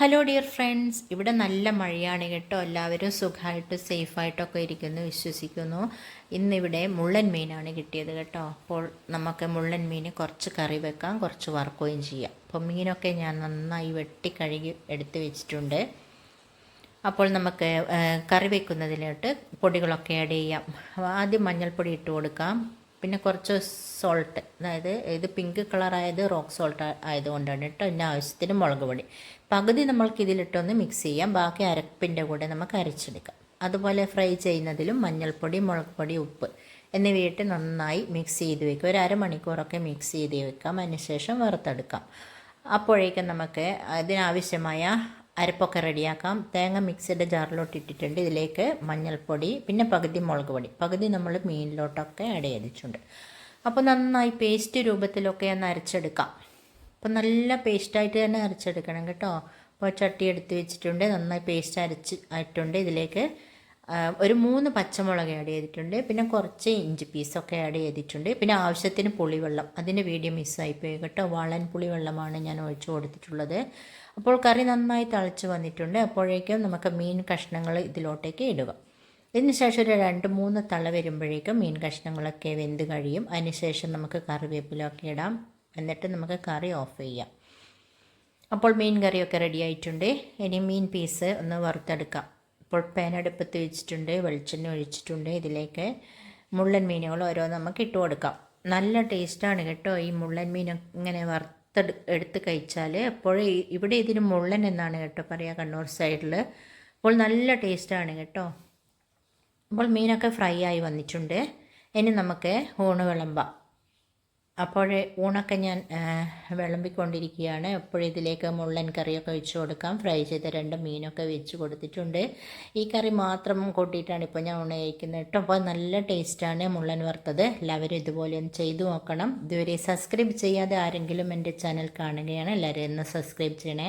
Hello dear friends ഇവിടെ നല്ല മഴയാണ് കേട്ടോ. എല്ലാവരും സുഖമായിട്ട് സേഫായിട്ടൊക്കെ ഇരിക്കുന്നു വിശ്വസിക്കുന്നു. ഇന്നിവിടെ മുള്ളൻ മീനാണ് കിട്ടിയത് കേട്ടോ. അപ്പോൾ നമുക്ക് മുള്ളൻ മീൻ കുറച്ച് കറി വെക്കാം കുറച്ച് വറുക്കുകയും ചെയ്യാം. അപ്പോൾ മീനൊക്കെ ഞാൻ നന്നായി വെട്ടി കഴുകി എടുത്ത് വെച്ചിട്ടുണ്ട്. അപ്പോൾ നമുക്ക് കറി വെക്കുന്നതിലോട്ട് പൊടികളൊക്കെ ആഡ് ചെയ്യാം. ആദ്യം മഞ്ഞൾപ്പൊടി ഇട്ട് കൊടുക്കാം. പിന്നെ കുറച്ച് സോൾട്ട് അതായത് ഇത് പിങ്ക് കളറായത് റോക്ക് സോൾട്ട് ആയതുകൊണ്ടാണ് കേട്ടോ എന്റെ ആവശ്യത്തിന് മുളക് പൊടി. പകുതി നമ്മൾക്ക് ഇതിലിട്ടൊന്ന് മിക്സ് ചെയ്യാം. ബാക്കി അരപ്പിന്റെ കൂടെ നമുക്ക് അരച്ചെടുക്കാം. അതുപോലെ ഫ്രൈ ചെയ്യുന്നതിലും മഞ്ഞൾപ്പൊടി മുളക് പൊടി ഉപ്പ് എന്നിവയിട്ട് നന്നായി മിക്സ് ചെയ്ത് വെക്കുക. ഒരു അരമണിക്കൂറൊക്കെ മിക്സ് ചെയ്ത് വെക്കാം. അതിനുശേഷം വറുത്തെടുക്കാം. അപ്പോഴേക്കും നമുക്ക് അതിനാവശ്യമായ അരപ്പൊക്കെ റെഡിയാക്കാം. തേങ്ങ മിക്സിയുടെ ജാറിലോട്ട് ഇട്ടിട്ടുണ്ട്. ഇതിലേക്ക് മഞ്ഞൾപ്പൊടി പിന്നെ പകുതി മുളക് പൊടി. പകുതി നമ്മൾ മീനിലോട്ടൊക്കെ ആഡ് ചെയ്തിട്ടുണ്ട്. അപ്പോൾ നന്നായി പേസ്റ്റ് രൂപത്തിലൊക്കെ ഒന്ന് അരച്ചെടുക്കാം. അപ്പോൾ നല്ല പേസ്റ്റായിട്ട് തന്നെ അരച്ചെടുക്കണം കേട്ടോ. അപ്പോൾ ചട്ടി എടുത്ത് വെച്ചിട്ടുണ്ട്. നന്നായി പേസ്റ്റ് അരച്ച് ആയിട്ടുണ്ട്. ഇതിലേക്ക് ഒരു മൂന്ന് പച്ചമുളക് ആഡ് ചെയ്തിട്ടുണ്ട്. പിന്നെ കുറച്ച് ഇഞ്ചി പീസൊക്കെ ആഡ് ചെയ്തിട്ടുണ്ട്. പിന്നെ ആവശ്യത്തിന് പുളിവെള്ളം. അതിന്റെ വീഡിയോ മിസ്സായിപ്പോയി കേട്ടോ. വളൻ പുളിവെള്ളമാണ് ഞാൻ ഒഴിച്ചു കൊടുത്തിട്ടുള്ളത്. അപ്പോൾ കറി നന്നായി തിളച്ച് വന്നിട്ടുണ്ട്. അപ്പോഴേക്കും നമുക്ക് മീൻ കഷ്ണങ്ങൾ ഇതിലോട്ടേക്ക് ഇടുക. ഇതിനുശേഷം ഒരു രണ്ട് മൂന്ന് തള വരുമ്പോഴേക്കും മീൻ കഷ്ണങ്ങളൊക്കെ വെന്ത് കഴിയും. അതിനുശേഷം നമുക്ക് കറിവേപ്പിലൊക്കെ ഇടാം. എന്നിട്ട് നമുക്ക് കറി ഓഫ് ചെയ്യാം. അപ്പോൾ മീൻ കറിയൊക്കെ റെഡി ആയിട്ടുണ്ട്. ഇനി മീൻ പീസ് ഒന്ന് വറുത്തെടുക്കാം. ഇപ്പോൾ പാൻ അടുപ്പത്ത് വെച്ചിട്ടുണ്ട് വെളിച്ചെണ്ണ ഒഴിച്ചിട്ടുണ്ട്. ഇതിലേക്ക് മുള്ളൻ മീനുകൾ ഓരോ നമുക്ക് ഇട്ട് കൊടുക്കാം. നല്ല ടേസ്റ്റാണ് കേട്ടോ. ഈ മുള്ളൻ മീൻ ഇങ്ങനെ വറുത്തെടു എടുത്ത് കഴിച്ചാൽ എപ്പോഴും ഇവിടെ ഇതിന് മുള്ളൻ എന്നാണ് കേട്ടോ പറയുക കണ്ണൂർ സൈഡിൽ അപ്പോൾ നല്ല ടേസ്റ്റാണ് കേട്ടോ. അപ്പോൾ മീനൊക്കെ ഫ്രൈ ആയി വന്നിട്ടുണ്ട്. ഇനി നമുക്ക് ഊണ് വിളമ്പാം. അപ്പോൾ ഊണൊക്കെ ഞാൻ വിളമ്പിക്കൊണ്ടിരിക്കുകയാണ്. അപ്പോഴിതിലേക്ക് മുള്ളൻ കറിയൊക്കെ വെച്ച് കൊടുക്കാം. ഫ്രൈ ചെയ്ത രണ്ട് മീനൊക്കെ വെച്ച് കൊടുത്തിട്ടുണ്ട്. ഈ കറി മാത്രം കൂട്ടിയിട്ടാണ് ഇപ്പോൾ ഞാൻ ഊണ് കഴിക്കുന്നത് കേട്ടോ. അപ്പോൾ നല്ല ടേസ്റ്റാണ് മുള്ളൻ വറുത്തത്. എല്ലാവരും ഇതുപോലെ ഒന്ന് ചെയ്തു നോക്കണം. ഇതുവരെ സബ്സ്ക്രൈബ് ചെയ്യാതെ ആരെങ്കിലും എന്റെ ചാനൽ കാണുകയാണ് എല്ലാവരും ഒന്ന് സബ്സ്ക്രൈബ് ചെയ്യണേ.